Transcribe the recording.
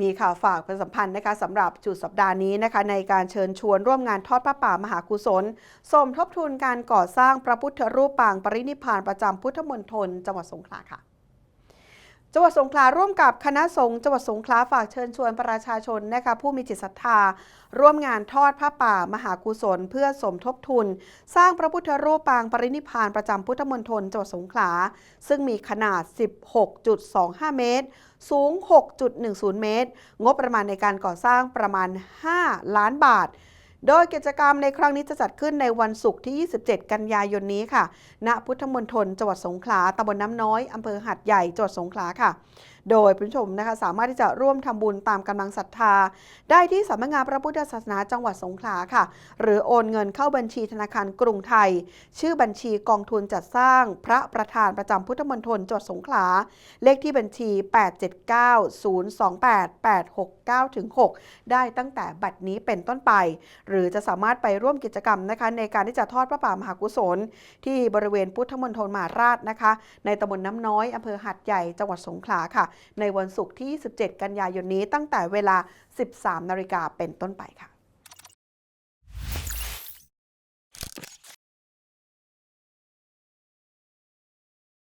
มีข่าวฝากประสัมพันธ์นะคะสำหรับจุดสัปดาห์นี้นะคะในการเชิญชวนร่วมงานทอดพระป่ามหากุศล สมทบทุนการก่อสร้างพระพุทธรูปปางปรินิพานประจำพุทธมณฑลจังหวัดสงขลาค่ะ จังหวัดสงขลาร่วมกับคณะสงฆ์จังหวัดสงขลาฝากเชิญชวนประชาชนนะคะผู้มีจิตศรัทธา ร่วมงานทอดผ้าป่ามหากุศล เพื่อสมทบทุน สร้างพระพุทธรูปปางปรินิพานประจำพุทธมณฑลจังหวัดสงขลา ซึ่งมีขนาด 16.25 เมตร สูง 6.10 เมตร งบประมาณในการก่อสร้างประมาณ 5 ล้านบาท โดยกิจกรรมในครั้งนี้จะจัดขึ้นในวันศุกร์ที่ 27 กันยายนนี้ค่ะ ณ พุทธมณฑลจังหวัดสงขลาตำบลน้ำน้อยอำเภอหัดใหญ่จังหวัดสงขลาค่ะ โดยผู้ชมนะคะสามารถที่จะร่วมทำบุญตามกำลังศรัทธา ได้ที่สำนักงานพระพุทธศาสนาจังหวัดสงขลาค่ะ หรือโอนเงินเข้าบัญชีธนาคารกรุงไทย ชื่อบัญชีกองทุนจัดสร้าง พระประธานประจำพุทธมณฑลจังหวัดสงขลา เลขที่บัญชี 879-028-869-6 ได้ตั้งแต่บัดนี้เป็นต้นไป หรือจะสามารถไปร่วมกิจกรรมนะคะในการที่จะทอดพระป่ามหากุศล ที่บริเวณพุทธมณฑลมหาราชนะคะ ในตำบลน้ำน้อยอำเภอหัดใหญ่จังหวัดสงขลาค่ะในวันศุกร์ที่ 27 กันยายนนี้ตั้งแต่เวลา 13 นาฬิกาเป็นต้นไปค่ะ